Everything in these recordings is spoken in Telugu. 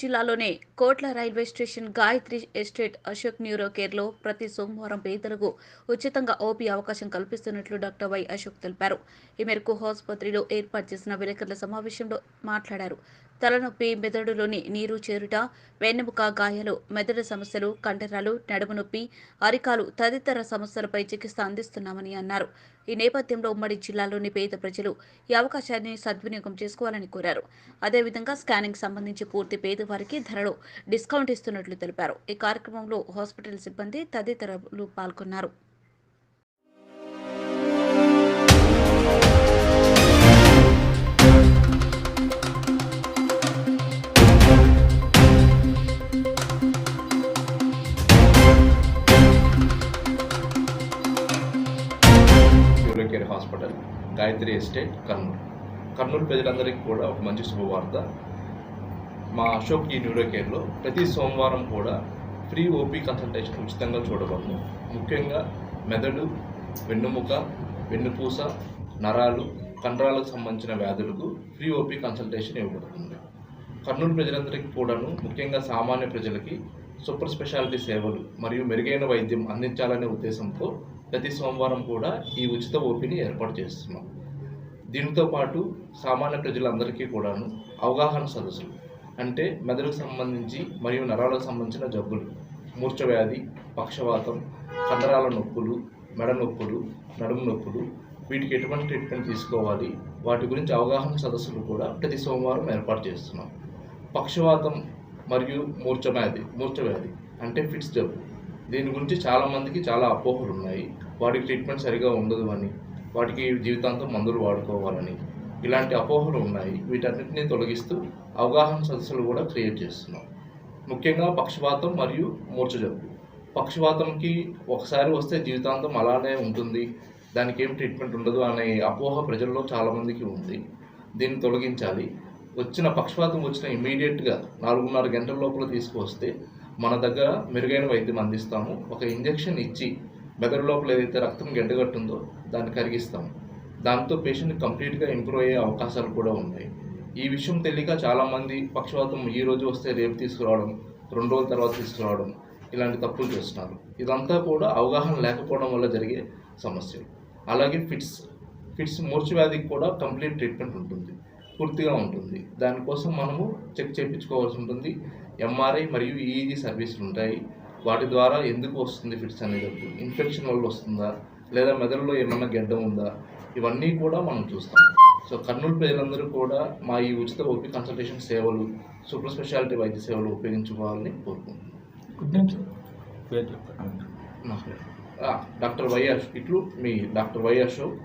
జిల్లాలోనే కోట్ల railway station Gayatri estate Ashok neuro కేర్లో ప్రతి సోమవారం పేదలకు ఉచితంగా ఓపీ అవకాశం కల్పిస్తున్నట్లు డాక్టర్ వై అశోక్ తెలిపారు. ఈ మేరకు ఆసుపత్రిలో ఏర్పాటు చేసిన విలేకరుల సమావేశంలో మాట్లాడారు. తలనొప్పి మెదడులోని నీరు చేరుట వెన్నెముక గాయాలు మెదడు సమస్యలు కండరాలు నడుము నొప్పి అరికాలు తదితర సమస్యలపై చికిత్స అందిస్తున్నామని అన్నారు. ఈ నేపథ్యంలో ఉమ్మడి జిల్లాలోని పేద ప్రజలు ఈ అవకాశాన్ని సద్వినియోగం చేసుకోవాలని కోరారు. అదేవిధంగా స్కానింగ్ సంబంధించి పూర్తి పేదవారికి ధరలో డిస్కౌంట్ ఇస్తున్నట్లు తెలిపారు. ఈ కార్యక్రమంలో హాస్పిటల్ సిబ్బంది తదితరులు పాల్గొన్నారు. Polio care hospital Gayatri estate Kurnool Kurnool ప్రజలందరికీ కూడా ఒక మంచి శుభవార్త. మా అశోక్ ఈ న్యూరో కేర్లో ప్రతి సోమవారం కూడా ఫ్రీ ఓపీ కన్సల్టేషన్ ఉచితంగా చూడగలము ముఖ్యంగా మెదడు వెన్నుముక వెన్నుపూస నరాలు కండరాలకు సంబంధించిన వ్యాధులకు ఫ్రీ ఓపీ కన్సల్టేషన్ ఇవ్వబడుతుంది. కర్నూలు ప్రజలందరికీ కూడాను ముఖ్యంగా సామాన్య ప్రజలకి సూపర్ స్పెషాలిటీ సేవలు మరియు మెరుగైన వైద్యం అందించాలనే ఉద్దేశంతో ప్రతి సోమవారం కూడా ఈ ఉచిత ఓపీని ఏర్పాటు చేస్తున్నాం. దీనితో పాటు సామాన్య ప్రజలందరికీ కూడాను అవగాహన సదస్సులు అంటే మెదడుకు సంబంధించి మరియు నరాలకు సంబంధించిన జబ్బులు మూర్ఛ వ్యాధి పక్షవాతం కండరాల నొప్పులు మెడ నొప్పులు నడుము నొప్పులు వీటికి ఎటువంటి ట్రీట్మెంట్ తీసుకోవాలి వాటి గురించి అవగాహన సదస్సులు కూడా ప్రతి సోమవారం ఏర్పాటు చేస్తున్నాం. పక్షవాతం మరియు మూర్ఛ వ్యాధి అంటే ఫిట్స్ జబ్బు దీని గురించి చాలామందికి చాలా అపోహలు ఉన్నాయి వాటికి ట్రీట్మెంట్ సరిగా ఉండదు అని వాటికి జీవితాంతం మందులు వాడుకోవాలని ఇలాంటి అపోహలు ఉన్నాయి. వీటన్నిటిని తొలగిస్తూ అవగాహన సదస్సులు కూడా క్రియేట్ చేస్తున్నాం. ముఖ్యంగా పక్షపాతం మరియు మూర్ఛ జబ్బు పక్షపాతంకి ఒకసారి వస్తే జీవితాంతం అలానే ఉంటుంది. దానికి ఏం ట్రీట్మెంట్ ఉండదు అనే అపోహ ప్రజల్లో చాలామందికి ఉంది. దీన్ని తొలగించాలి. వచ్చిన పక్షపాతం వచ్చిన ఇమీడియట్గా నాలుగున్నర గంటల లోపల తీసుకువస్తే మన దగ్గర మెరుగైన వైద్యం అందిస్తాము. ఒక ఇంజెక్షన్ ఇచ్చి మెదడు లోపల ఏదైతే రక్తం గడ్డగట్టుందో దాన్ని కరిగిస్తాము. దాంతో పేషెంట్ కంప్లీట్గా ఇంప్రూవ్ అయ్యే అవకాశాలు కూడా ఉన్నాయి. ఈ విషయం తెలియక చాలామంది పక్షవాతం ఈ రోజు వస్తే రేపు తీసుకురావడం రెండు రోజుల తర్వాత తీసుకురావడం ఇలాంటి తప్పులు చేస్తున్నారు. ఇదంతా కూడా అవగాహన లేకపోవడం వల్ల జరిగే సమస్యలు. అలాగే ఫిట్స్ ఫిట్స్ మూర్ఛ వ్యాధికి కూడా కంప్లీట్ ట్రీట్మెంట్ ఉంటుంది. పూర్తిగా ఉంటుంది. దానికోసం మనము చెక్ చేయించుకోవాల్సి ఉంటుంది. ఎంఆర్ఐ మరియు ఈఈజీ సర్వీసులు ఉంటాయి. వాటి ద్వారా ఎందుకు వస్తుంది ఫిట్స్ అనేది ఇన్ఫెక్షన్ వల్ల వస్తుందా? లేదా మెదడులో ఏమన్నా గడ్డ ఉందా? ఇవన్నీ కూడా మనం చూస్తాం. సో కర్నూలు ప్రజలందరూ కూడా మా ఈ ఉచిత ఓపీ కన్సల్టేషన్ సేవలు సూపర్ స్పెషాలిటీ వైద్య సేవలు ఉపయోగించుకోవాలని కోరుకుంటున్నాను డాక్టర్ వై ఇట్లు మీ doctor Y Ashok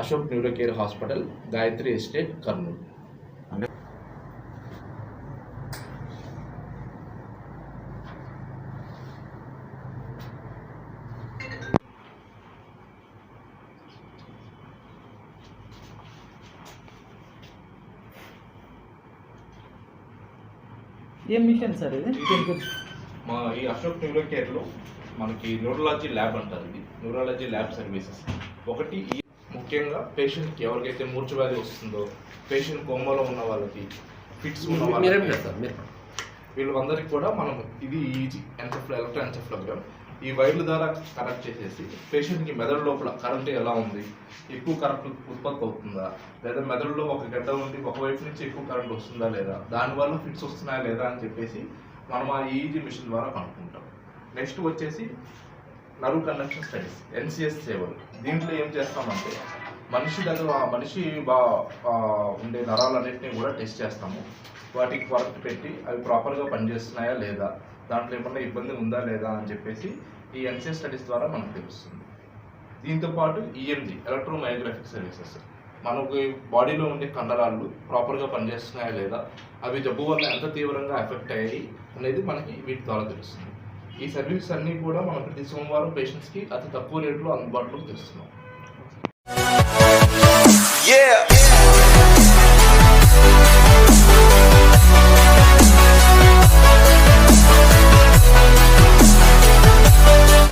Ashok neuro care hospital Gayatri estate Kurnool. ఏం మిషన్ సార్ ఇది? మా ఈ అశోక్ న్యూరో కేర్లో మనకి న్యూరాలజీ ల్యాబ్ అంటారు ఇది. Neurology lab services. ఒకటి ముఖ్యంగా పేషెంట్కి ఎవరికైతే మూర్ఛ వ్యాధి వస్తుందో పేషెంట్ కోమాలో ఉన్న వాళ్ళకి ఫిట్స్ ఉన్న వాళ్ళకి లేదు సార్ మీరు. వీళ్ళందరికీ కూడా మనం ఇది ఈజీ. ఎన్సెఫ్లో ఎలక్ట్రో ఎన్సెఫ్లోగ్రామ్ ఈ వైర్ల ద్వారా కనెక్ట్ చేసేసి పేషెంట్కి మెదడు లోపల కరెంట్ ఎలా ఉంది? ఎక్కువ కరెంట్ ఉత్పత్తి అవుతుందా? లేదా మెదడులో ఒక గడ్డ ఉండి ఒకవైపు నుంచి ఎక్కువ కరెంట్ వస్తుందా లేదా? దానివల్ల ఫిట్స్ వస్తున్నాయా లేదా అని చెప్పేసి మనం ఆ ఈజీ మిషన్ ద్వారా కనుక్కుంటాం. నెక్స్ట్ వచ్చేసి నర్వ్ కనెక్షన్ స్టడీస్ ఎన్సిఎస్ సేవలు. దీంట్లో ఏం చేస్తామంటే మనిషి దగ్గర ఆ మనిషి బా ఉండే నరాలన్నింటినీ కూడా టెస్ట్ చేస్తాము. వాటికి కరెక్ట్ పెట్టి అవి ప్రాపర్గా పనిచేస్తున్నాయా లేదా? దాంట్లో ఏమన్నా ఇబ్బంది ఉందా లేదా అని చెప్పేసి ఈ ఎన్సిఎస్ స్టడీస్ ద్వారా మనకు తెలుస్తుంది. దీంతో పాటు ఈఎంజీ ఎలక్ట్రోమయోగ్రఫిక్ సర్వీసెస్ మనకు బాడీలో ఉండే కండరాలు ప్రాపర్గా పనిచేస్తున్నాయా లేదా? అవి జబ్బు వల్ల ఎంత తీవ్రంగా ఎఫెక్ట్ అయ్యాయి అనేది మనకి వీటి ద్వారా తెలుస్తుంది. ఈ సర్వీస్ అన్నీ కూడా మనం ప్రతి సోమవారం పేషెంట్స్కి అతి తక్కువ రేట్లో అందుబాటులోకి తెస్తున్నాం.